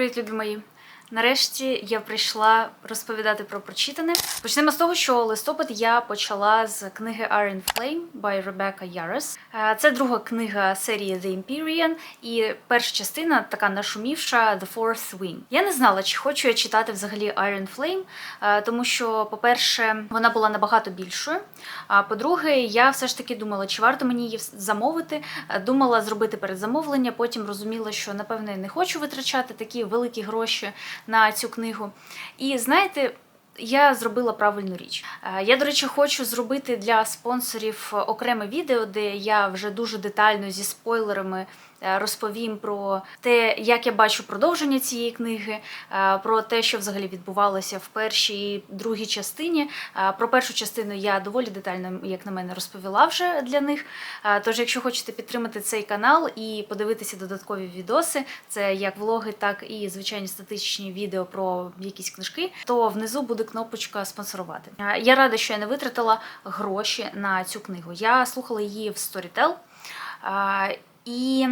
Привіт, любі мої! Нарешті я прийшла розповідати про прочитане. Почнемо з того, що листопад я почала з книги Iron Flame by Rebecca Yarros. Е, Це друга книга серії The Empyrean, і перша частина така нашумівша The Fourth Wing. Я не знала, чи хочу я читати взагалі Iron Flame, е, тому що, по-перше, вона була набагато більшою. А по-друге, я все ж таки думала, чи варто мені її замовити. Е, Думала зробити передзамовлення, потім розуміла, що напевно я не хочу витрачати такі великі гроші на цю книгу. І знаєте. Я зробила правильну річ. Е, Я, до речі, хочу зробити для спонсорів окреме відео, де я вже дуже детально зі спойлерами е, розповім про те, як я бачу продовження цієї книги, е, про те, що взагалі відбувалося в першій і другій частині. Про першу частину я доволі детально, як на мене, розповіла вже для них. Тож, якщо хочете підтримати цей канал і подивитися додаткові відоси, це як влоги, так і звичайні статичні відео про якісь книжки, то внизу буде кнопочка спонсорувати. Е, Я рада, що я не витратила гроші на цю книгу. Я слухала її в Storytel. е, І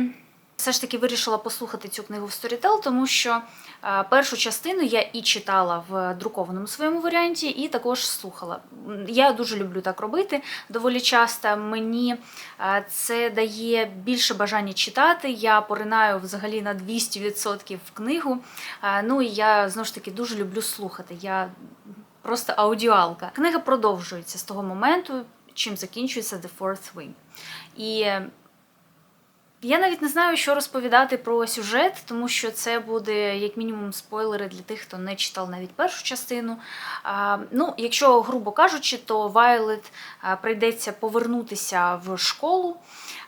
все ж таки вирішила послухати цю книгу в Storytel, тому що е, першу частину я і читала в друкованому своєму варіанті, і також слухала. Я дуже люблю так робити доволі часто. Мені е, це дає більше бажання читати. Я поринаю взагалі на 200% в книгу. Е, Ну і я знову ж таки дуже люблю слухати. Я просто аудіалка. Книга продовжується з того моменту, чим закінчується The Fourth Wing. І я навіть не знаю, що розповідати про сюжет, тому що це буде як мінімум спойлери для тих, хто не читав навіть першу частину. А, ну, якщо грубо кажучи, то Вайлет прийдеться повернутися в школу.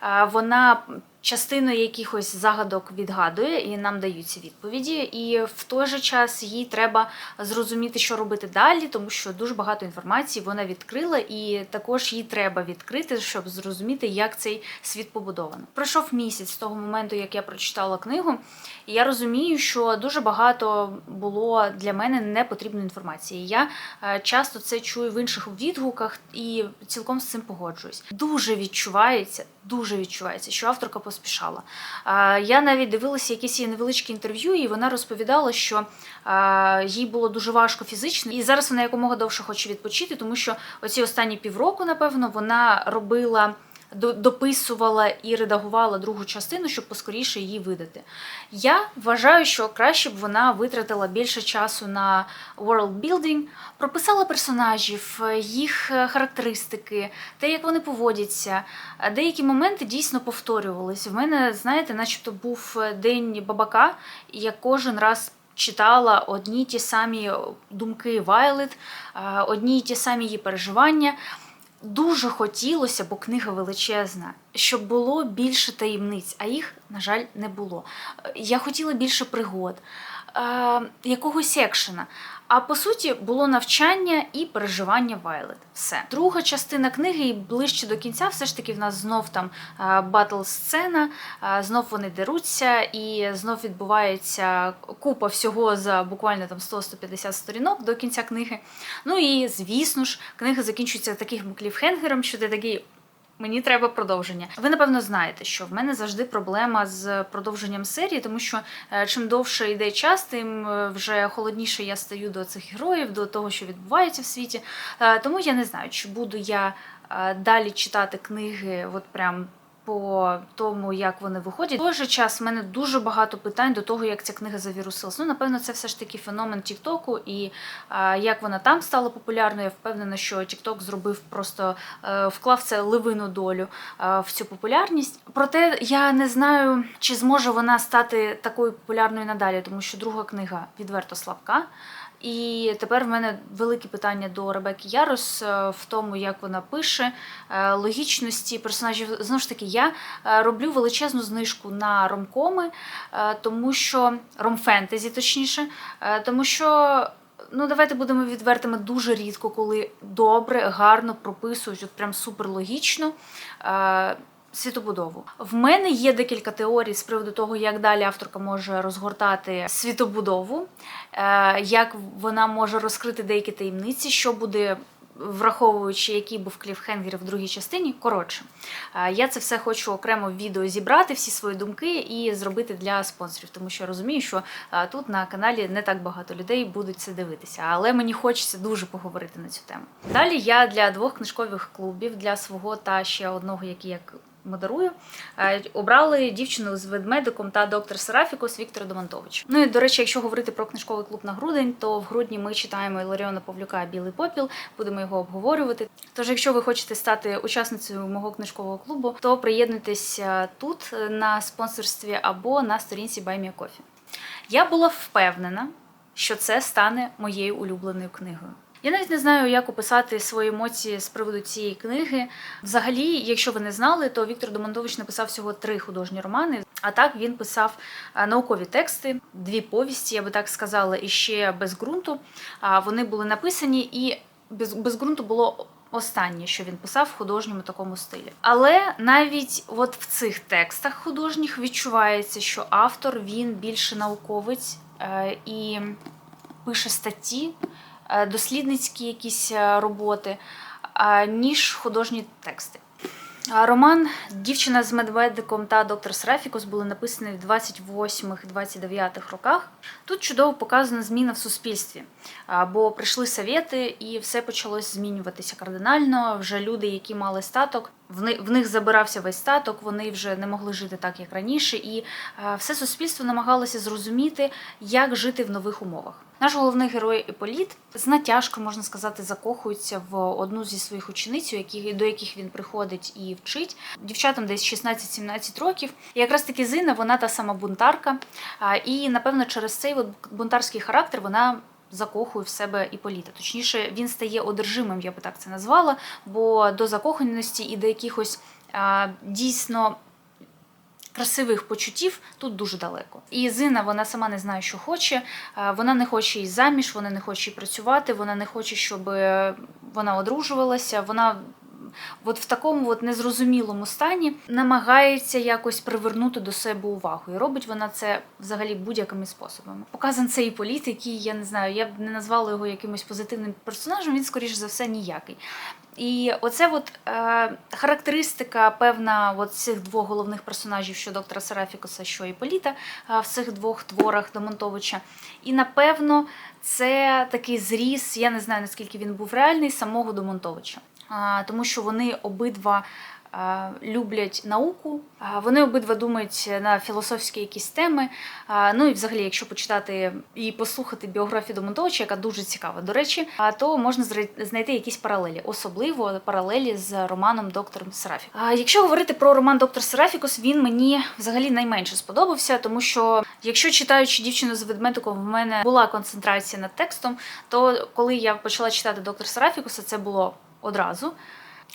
А, вона частину якихось загадок відгадує і нам даються відповіді. І в той же час їй треба зрозуміти, що робити далі, тому що дуже багато інформації вона відкрила, і також їй треба відкрити, щоб зрозуміти, як цей світ побудований. Пройшов місяць з того моменту, як я прочитала книгу, і я розумію, що дуже багато було для мене непотрібної інформації. Я е, часто це чую в інших відгуках і цілком з цим погоджуюсь. Дуже відчувається, дуже відчувається, що авторка поспішала. Я навіть дивилася якісь її невеличкі інтерв'ю, і вона розповідала, що їй було дуже важко фізично, і зараз вона якомога довше хоче відпочити, тому що оці останні півроку, напевно, вона робила. До- Дописувала і редагувала другу частину, щоб поскоріше її видати. Я вважаю, що краще б вона витратила більше часу на world building, прописала персонажів, їх е, характеристики, те, як вони поводяться. Деякі моменти дійсно повторювались. В мене, знаєте, начебто був е, день бабака, і я кожен раз. Читала одні ті самі думки Вайлет, е, одні ті самі її переживання. Дуже хотілося, бо книга величезна, щоб було більше таємниць, а їх, на жаль, не було. Е, Я хотіла більше пригод, е, якогось екшена. А по суті, було навчання і переживання Вайлет. Все. Друга частина книги, і ближче до кінця, все ж таки в нас знов там батл сцена, е, знов вони деруться, і знов відбувається купа всього за буквально там 100-150 сторінок до кінця книги. Ну і звісно ж, книга закінчується таким кліфхенгером, що ти такий. Мені треба продовження. Ви напевно знаєте, що в мене завжди проблема з продовженням серії, тому що е, чим довше йде час, тим е, вже холодніше я стаю до цих героїв, до того, що відбувається в світі. Е, Тому я не знаю, чи буду я далі читати книги, от прям. По тому, як вони виходять, в той же час в мене дуже багато питань до того, як ця книга завірусилась. Ну, напевно, це все ж таки феномен Тіктоку, і а, як вона там стала популярною. Я впевнена, що Тікток зробив просто е, вклав це ливину долю е, в цю популярність. Проте я не знаю, чи зможе вона стати такою популярною надалі, тому що друга книга відверто слабка. І тепер в мене велике питання до Ребекки Ярос е, в тому, як вона пише, е, логічності персонажів. Знову ж таки, я е, роблю величезну знижку на ромкоми, тому що ромфентезі, точніше, тому що. Ну, давайте будемо відвертими дуже рідко, коли добре, гарно прописують, от прям супер логічно. Е, Світобудову в мене є декілька теорій з приводу того, як далі авторка може розгортати світобудову, е, як вона може розкрити деякі таємниці, що буде враховуючи, який був кліфхенгер в другій частині. Коротше, е, я це все хочу окремо в відео зібрати, всі свої думки і зробити для спонсорів, тому що я розумію, що е, тут на каналі не так багато людей будуть це дивитися, але мені хочеться дуже поговорити на цю тему. Далі я для двох книжкових клубів, для свого та ще одного, який я модерую, е, обрали дівчину з ведмедиком та доктор Серафікус Віктора Домонтович. Ну і до речі, якщо говорити про книжковий клуб на грудень, то в грудні ми читаємо Іларіона Павлюка Білий попіл, будемо його обговорювати. Тож, якщо ви хочете стати учасницею мого книжкового клубу, то приєднуйтеся тут е, на спонсорстві або на сторінці BuyMeACoffee. Я була впевнена, що це стане моєю улюбленою книгою. Я навіть не знаю, як описати свої емоції з приводу цієї книги. Взагалі, якщо ви не знали, то Віктор Домондович написав всього три художні романи. А так він писав наукові тексти, дві повісті, я би так сказала, і ще без ґрунту. Вони були написані, і без, без ґрунту було. Останнє, що він писав в художньому такому стилі. Але навіть от в цих текстах художніх відчувається, що автор він більше науковець е, і пише статті, е, дослідницькі якісь е, роботи, е, ніж художні тексти. Роман Дівчина з медведиком та доктор Серафікус були написані в 28-29 роках. Тут чудово показана зміна в суспільстві, бо прийшли совєти і все почалось змінюватися кардинально. Вже люди, які мали статок, в них забирався весь статок, вони вже не могли жити так, як раніше, і все суспільство намагалося зрозуміти, як жити в нових умовах. Наш головний герой Іполіт з натяжкою, можна сказати, закохується в одну зі своїх учениць, до яких він приходить і вчить. Дівчатам десь 16-17 років. І якраз таки Зина, вона та сама бунтарка. І напевно через цей бунтарський характер вона. Закохує в себе Іполіта. Точніше, він стає одержимим, я би так це назвала, бо до закоханості і до якихось а, дійсно красивих почуттів тут дуже далеко. І Зина вона сама не знає, що хоче. Вона не хоче і заміж, вона не хоче і працювати, вона не хоче, щоб е, вона одружувалася. Вона от в такому от незрозумілому стані намагається якось привернути до себе увагу. І робить вона це взагалі будь-якими способами. Показан цей політ, який я не знаю, я б не назвала його якимось позитивним персонажем, він, скоріш за все, ніякий. І оце от, е, характеристика певна от цих двох головних персонажів, що доктора Серафікуса, що і Політа, е, в цих двох творах Домонтовича. І напевно, це такий зріз, я не знаю наскільки він був реальний, самого Домонтовича. Тому що вони обидва люблять науку, вони обидва думають на філософські якісь теми. Ну і взагалі, якщо почитати і послухати біографію Домонтовича, яка дуже цікава, до речі, то можна знайти якісь паралелі, особливо паралелі з романом Доктором Серафікус. Якщо говорити про роман Доктор Серафікус, він мені взагалі найменше сподобався, тому що якщо читаючи дівчину з ведмедиком, в мене була концентрація над текстом, то коли я почала читати Доктор Серафікуса, це було одразу.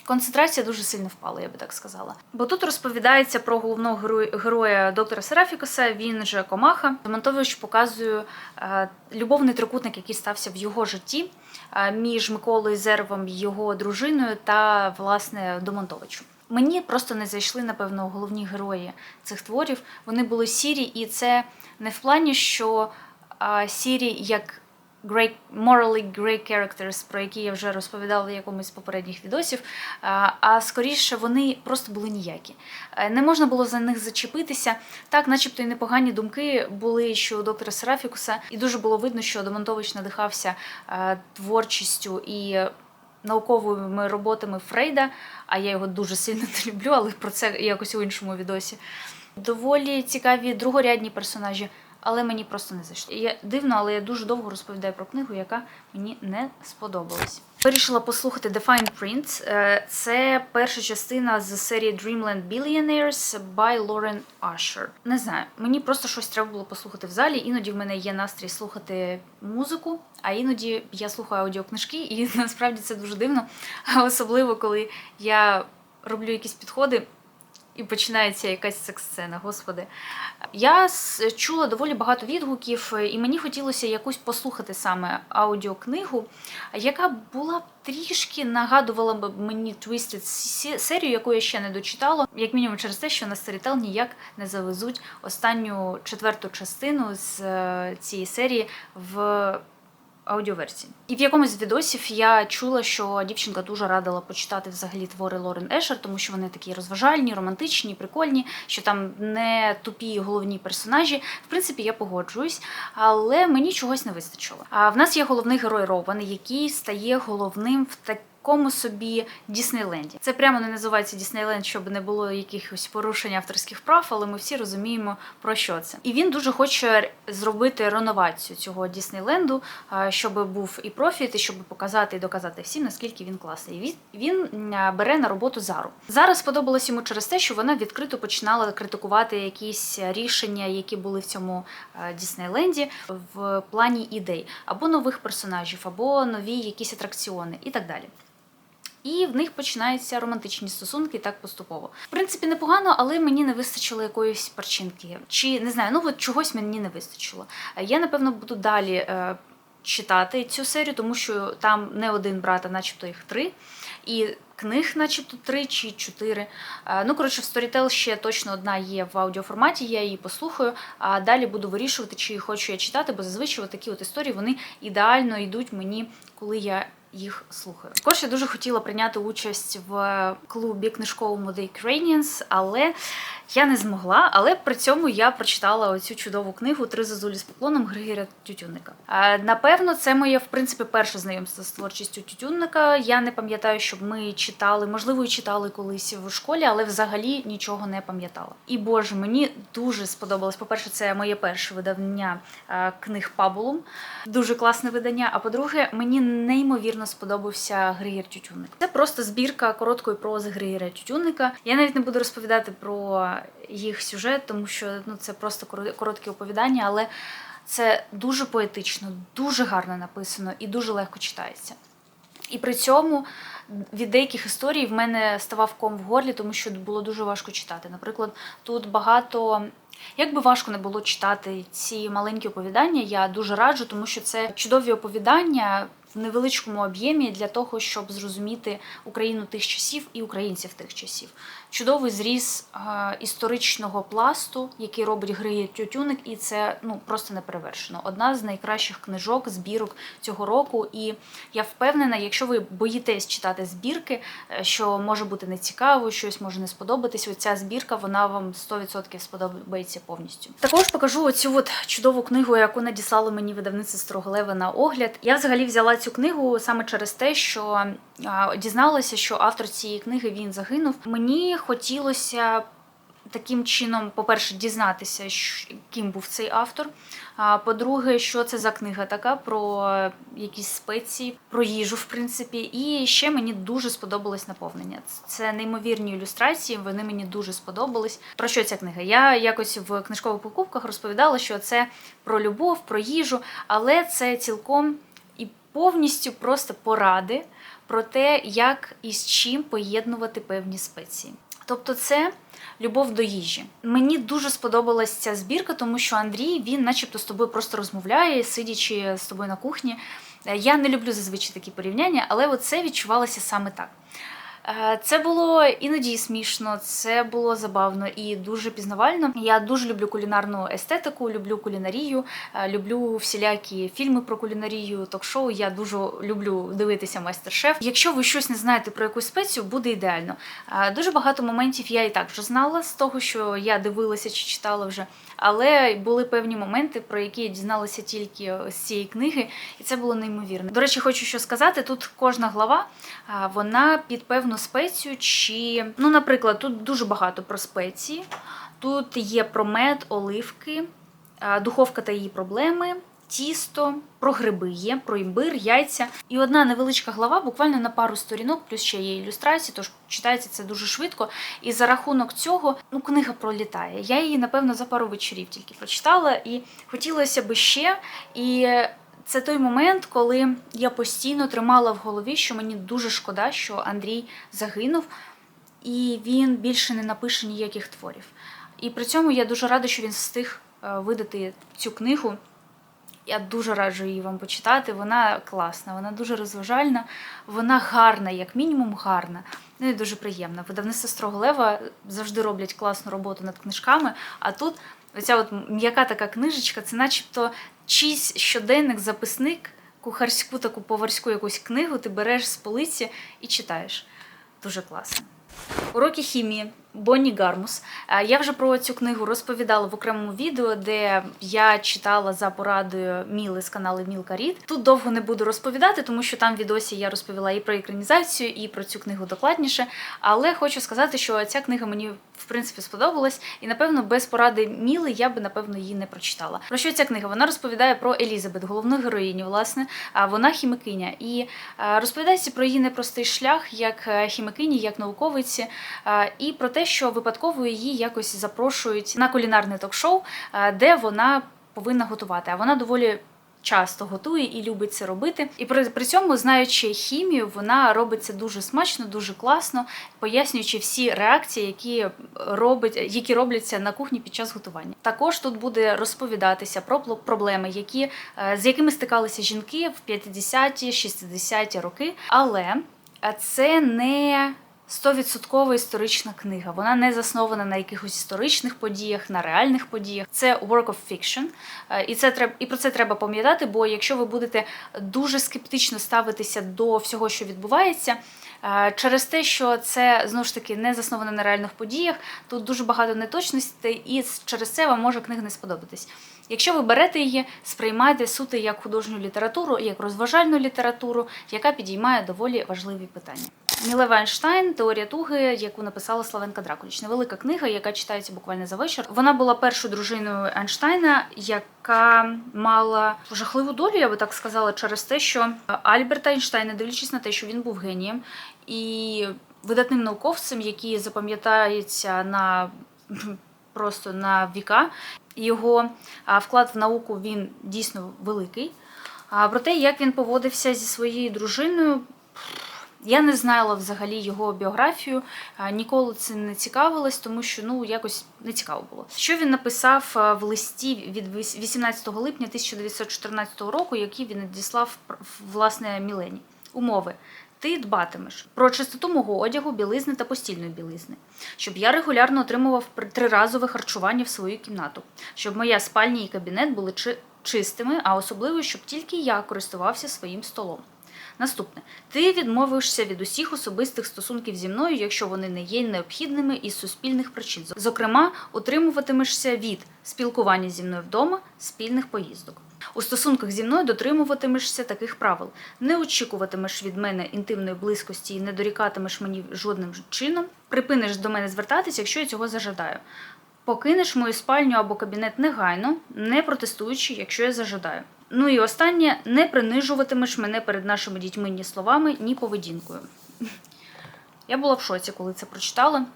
Концентрація дуже сильно впала, я би так сказала. Бо тут розповідається про головного героя, доктора Серафікуса, він же Комаха. Демонтович показує е, любовний трикутник, який стався в його житті е, між Миколою Зервом, його дружиною та власне Домонтовичем. Мені просто не зайшли, напевно, головні герої цих творів. Вони були сірі, і це не в плані, що сірі як great, morally great characters, про які я вже розповідала в якомусь з попередніх відосів, а, скоріше вони просто були ніякі. Е, Не можна було за них зачепитися. Так, начебто і непогані думки були що у доктора Серафікуса, і дуже було видно, що Домонтович надихався е, творчістю і науковими роботами Фрейда, а я його дуже сильно не люблю, але про це якось у іншому відосі. Доволі цікаві другорядні персонажі, але мені просто не зайшли. Я дивно, але я дуже довго розповідаю про книгу, яка мені не сподобалась. Вирішила послухати The Fine Print. Е, Це перша частина з серії Dreamland Billionaires by Lauren Usher. Не знаю, мені просто щось треба було послухати в залі. Іноді в мене є настрій слухати музику, а іноді я слухаю аудіокнижки, і насправді це дуже дивно. Особливо коли я роблю якісь підходи. І починається якась секс-сцена, господи. Я чула доволі багато відгуків, і мені хотілося якусь послухати саме аудіокнигу, яка була трішки нагадувала б мені Twisted серію, яку я ще не дочитала, як мінімум через те, що на Storytel ніяк не завезуть останню четверту частину з е, цієї серії в аудіоверсії. І в якомусь з відосів я чула, що дівчинка дуже радила почитати взагалі твори Лорен Ешер, тому що вони такі розважальні, романтичні, прикольні, що там не тупі головні персонажі. В принципі, я погоджуюсь, але мені чогось не вистачило. А в нас є головний герой Рован, який стає головним в такому собі Діснейленді. Це прямо не називається Діснейленд, щоб не було якихось порушень авторських прав, але ми всі розуміємо про що це. І він дуже хоче зробити реновацію цього Діснейленду, щоб був і профіт, і щоб показати і доказати всім, наскільки він класний. Він він бере на роботу Зару. Зараз сподобалось йому через те, що вона відкрито починала критикувати якісь рішення, які були в цьому е, Діснейленді в плані ідей або нових персонажів, або нові якісь атракціони і так далі. І в них починаються романтичні стосунки так поступово. В принципі, непогано, але мені не вистачило якоїсь перчинки. Чи не знаю, ну от чогось мені не вистачило. Я напевно буду далі е, читати цю серію, тому що там не один брат, а начебто їх три. І книг, начебто, три чи чотири. Е, Ну, коротше, в Storytel ще точно одна є в аудіоформаті, я її послухаю, а далі буду вирішувати, чи хочу я читати, бо зазвичай такі от історії вони ідеально йдуть мені, коли я їх слухаю. Також я дуже хотіла прийняти участь в клубі книжковому The Ukrainians, але я не змогла. Але при цьому я прочитала оцю чудову книгу Три зозулі з поклоном Григоря Тютюнника. Напевно, це моє в принципі перше знайомство з творчістю Тютюнника. Я не пам'ятаю, щоб ми читали, можливо, і читали колись в школі, але взагалі нічого не пам'ятала. І боже, мені дуже сподобалось. По-перше, це моє перше видання книг Пабулум. Дуже класне видання. А по-друге, мені неймовірно сподобався Григір Тютюнник. Це просто збірка короткої прози Григоря Тютюнника. Я навіть не буду розповідати про їх сюжет, тому що ну це просто коро- короткі оповідання, але це дуже поетично, дуже гарно написано і дуже легко читається. І при цьому від деяких історій в мене ставав ком в горлі, тому що було дуже важко читати. Наприклад, тут багато. Як би важко не було читати ці маленькі оповідання, я дуже раджу, тому що це чудові оповідання в невеличкому об'ємі для того, щоб зрозуміти Україну тих часів і українців тих часів. Чудовий зріз е, історичного пласту, який робить Григорій Тютюник, і це ну просто неперевершено. Одна з найкращих книжок, збірок цього року. І я впевнена, якщо ви боїтесь читати збірки, е, що може бути нецікаво, щось може не сподобатись. Оця збірка вона вам 100% сподобається повністю. Також покажу оцю от чудову книгу, яку надіслало мені видавництво Строголева на огляд. Я взагалі взяла цю книгу саме через те, що дізналася, що автор цієї книги він загинув. Мені хотілося. Таким чином, по-перше, дізнатися, ким був цей автор. А по-друге, що це за книга така про якісь спеції, про їжу, в принципі. І ще мені дуже сподобалось наповнення. Це неймовірні ілюстрації, вони мені дуже сподобались. Про що ця книга? Я якось в книжкових покупках розповідала, що це про любов, про їжу, але це цілком повністю просто поради про те, як і з чим поєднувати певні спеції. Тобто, це любов до їжі. Мені дуже сподобалася ця збірка, тому що Андрій він, начебто, з тобою просто розмовляє, сидячи з тобою на кухні. Е, Я не люблю зазвичай такі порівняння, але це відчувалося саме так. Е, Це було іноді смішно, це було забавно і дуже пізнавально. Я дуже люблю кулінарну естетику, люблю кулінарію, е, люблю всілякі фільми про кулінарію, ток-шоу. Я дуже люблю дивитися майстер-шеф. Якщо ви щось не знаєте про якусь спецію, буде ідеально. Е, Дуже багато моментів я і так вже знала з того, що я дивилася чи читала вже. Але були певні моменти, про які я дізналася тільки з цієї книги, і це було неймовірно. До речі, хочу що сказати: тут кожна глава вона під певну спецію, чи ну, наприклад, тут дуже багато про спеції. Тут є про мед, оливки, духовка та її проблеми. Тісто, про гриби є, про імбир, яйця. І одна невеличка глава, буквально на пару сторінок, плюс ще є ілюстрації, тож читається це дуже швидко. І за рахунок цього ну, книга пролітає. Я її, напевно, за пару вечорів тільки прочитала, і хотілося би ще. І це той момент, коли я постійно тримала в голові, що мені дуже шкода, що Андрій загинув, і він більше не напише ніяких творів. І при цьому я дуже рада, що він встиг е, видати цю книгу. Я дуже раджу її вам почитати. Вона класна, вона дуже розважальна, вона гарна, як мінімум, гарна. Ну і дуже приємна. Видавництво Строголева завжди роблять класну роботу над книжками. А тут оця от м'яка така книжечка, це начебто чийсь щоденник, записник, кухарську таку поварську якусь книгу, ти береш з полиці і читаєш. Дуже класно. Уроки хімії Бонні Гармус. Е, Я вже про цю книгу розповідала в окремому відео, де я читала за порадою Міли з каналу Мілка Рід. Тут довго не буду розповідати, тому що там в відосі я розповіла і про екранізацію, і про цю книгу докладніше. Але хочу сказати, що ця книга мені в принципі сподобалась, і напевно без поради Міли я би напевно її не прочитала. Про що ця книга? Вона розповідає про Елізабет, головну героїню. Власне, вона хімикиня, і е, розповідається про її непростий шлях як е, хімикині, як науковиці, і про те, що випадково її якось запрошують на кулінарне ток-шоу, е, де вона повинна готувати. А вона доволі часто готує і любить це робити. І при, при цьому, знаючи хімію, вона робить це дуже смачно, дуже класно, пояснюючи всі реакції, які робить, які робляться на кухні під час готування. Також тут буде розповідатися про проблеми, які е, з якими стикалися жінки в 50-ті, 60-ті роки, але е, це не. Стовідсоткова історична книга. Вона не заснована на якихось історичних подіях, на реальних подіях. Це work of fiction. Е, І це треба і про це треба пам'ятати. Бо якщо ви будете дуже скептично ставитися до всього, що відбувається, е, через те, що це знову ж таки не засновано на реальних подіях, тут дуже багато неточностей, і через це вам може книга не сподобатись. Якщо ви берете її, сприймайте суто як художню літературу, як розважальну літературу, яка підіймає доволі важливі питання. Мілева Ейнштайн Теорія туги, яку написала Славенка Дракуліч. Невелика книга, яка читається буквально за вечір. Вона була першою дружиною Ейнштайна, яка мала жахливу долю, я би так сказала, через те, що Альберт Ейнштайн, не дивлячись на те, що він був генієм і видатним науковцем, який запам'ятається на просто на віка. Його вклад в науку він дійсно великий. А про те, як він поводився зі своєю дружиною, я не знала взагалі його біографію, ніколи це не цікавилась, тому що ну якось не цікаво було. Що він написав в листі від 18 липня 1914 року, який він надіслав власне Мілені. Умови. Ти дбатимеш про чистоту мого одягу, білизни та постільної білизни, щоб я регулярно отримував триразове харчування в свою кімнату, щоб моя спальня і кабінет були чи- чистими, а особливо, щоб тільки я користувався своїм столом. Наступне, ти відмовишся від усіх особистих стосунків зі мною, якщо вони не є необхідними із суспільних причин. Зокрема, утримуватимешся від спілкування зі мною вдома, спільних поїздок. У стосунках зі мною дотримуватимешся таких правил: не очікуватимеш від мене інтимної близькості і не дорікатимеш мені жодним чином. Припиниш до мене звертатись, якщо я цього зажадаю. Покинеш мою спальню або кабінет негайно, не протестуючи, якщо я зажадаю. Ну і останнє, не принижуватимеш мене перед нашими дітьми ні словами, ні поведінкою. Я була в шоці, коли це прочитала.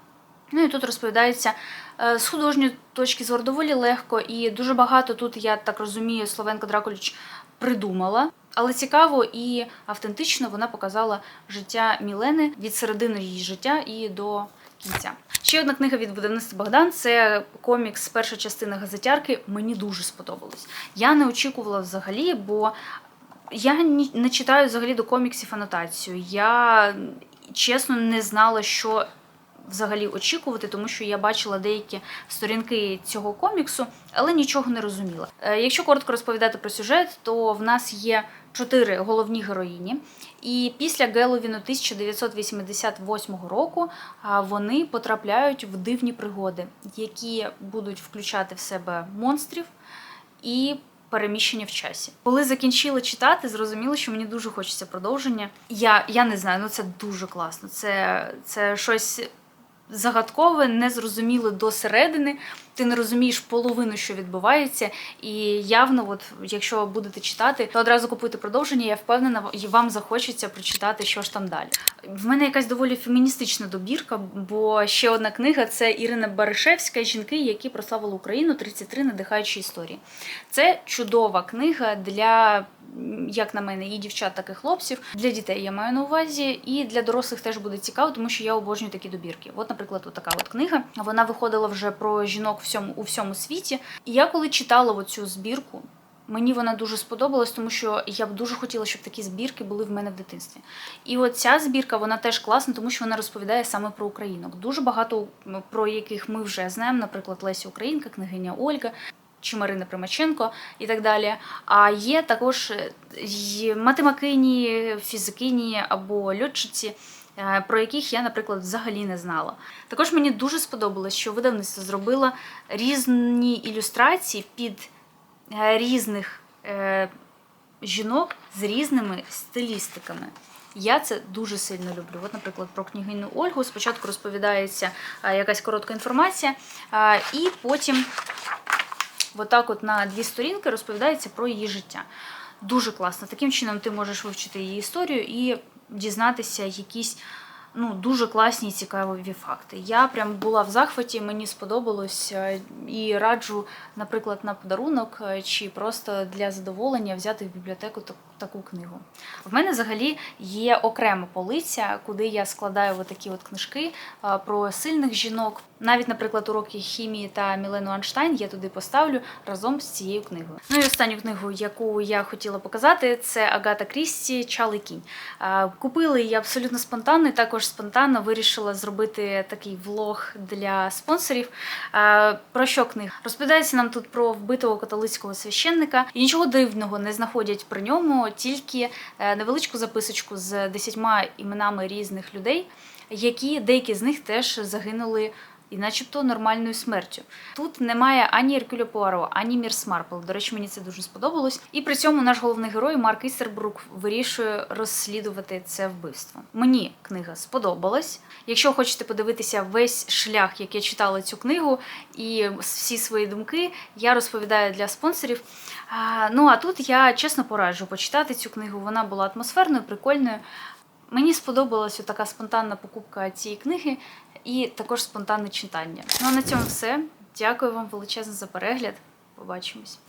Ну і тут розповідається е, з художньої точки зору доволі легко, і дуже багато тут, я так розумію, Словенка Дракуліч придумала. Але цікаво і автентично вона показала життя Мілени від середини її життя і до кінця. Ще одна книга від видавництва Богдан це комікс, перша частина газетярки. Мені дуже сподобалось. Я не очікувала взагалі, бо я не читаю взагалі до коміксів анотацію. Я чесно не знала, що взагалі очікувати, тому що я бачила деякі сторінки цього коміксу, але нічого не розуміла. Е, Якщо коротко розповідати про сюжет, то в нас є чотири головні героїні. І після Геловіну 1988 року вони потрапляють в дивні пригоди, які будуть включати в себе монстрів і переміщення в часі. Коли закінчила читати, зрозуміло, що мені дуже хочеться продовження. Я, я не знаю, ну це дуже класно. Це, це щось загадкове, незрозуміле до середини. Ти не розумієш половину, що відбувається, і явно, от якщо будете читати, то одразу купуйте продовження. Я впевнена, і вам захочеться прочитати, що ж там далі. В мене якась доволі феміністична добірка, бо ще одна книга це Ірина Баришевська Жінки, які прославили Україну 33 надихаючі історії. Це чудова книга для. Як на мене, і дівчат, так і хлопців для дітей я маю на увазі, і для дорослих теж буде цікаво, тому що я обожнюю такі добірки. От, наприклад, от така от книга. Вона виходила вже про жінок всьому у всьому світі. І я коли читала оцю збірку, мені вона дуже сподобалась, тому що я б дуже хотіла, щоб такі збірки були в мене в дитинстві. І от ця збірка вона теж класна, тому що вона розповідає саме про українок. Дуже багато про яких ми вже знаємо, наприклад, Леся Українка, княгиня Ольга. Чи Марина Примаченко і так далі. А є також е, й матемакині, фізикині або льотчиці, е, про яких я, наприклад, взагалі не знала. Також мені дуже сподобалось, що видавництво зробило різні ілюстрації під е, різних е, жінок з різними стилістиками. Я це дуже сильно люблю. От, наприклад, про княгиню Ольгу спочатку розповідається якась коротка інформація, і потім отак от на дві сторінки розповідається про її життя. Дуже класно. Таким чином ти можеш вивчити її історію і дізнатися якісь ну, дуже класні і цікаві факти. Я прям була в захваті, мені сподобалось е, і раджу, наприклад, на подарунок е, чи просто для задоволення взяти в бібліотеку таку книгу. В мене взагалі є окрема полиця, куди я складаю отакі от книжки е, про сильних жінок. Навіть, наприклад, уроки хімії та Мілену Анштайн я туди поставлю разом з цією книгою. Ну і останню книгу, яку я хотіла показати, це Агата Крісті Чалий кінь. Купили її абсолютно спонтанно, і також спонтанно вирішила зробити такий влог для спонсорів. Про що книга? Розповідається нам тут про вбитого католицького священника. І нічого дивного не знаходять при ньому, тільки е, невеличку записочку з десятьма іменами різних людей, які деякі з них теж загинули. І начебто нормальною смертю. Тут немає ані Еркюля Пуаро, ані Мірс Марпл. До речі, мені це дуже сподобалось. І при цьому наш головний герой Марк Істербрук вирішує розслідувати це вбивство. Мені книга сподобалась. Якщо хочете подивитися весь шлях, як я читала цю книгу, і всі свої думки, я розповідаю для спонсорів. Ну а тут я чесно пораджу почитати цю книгу. Вона була атмосферною, прикольною. Мені сподобалася така спонтанна покупка цієї книги і також спонтанне читання. Ну а на цьому все. Дякую вам величезно за перегляд. Побачимось.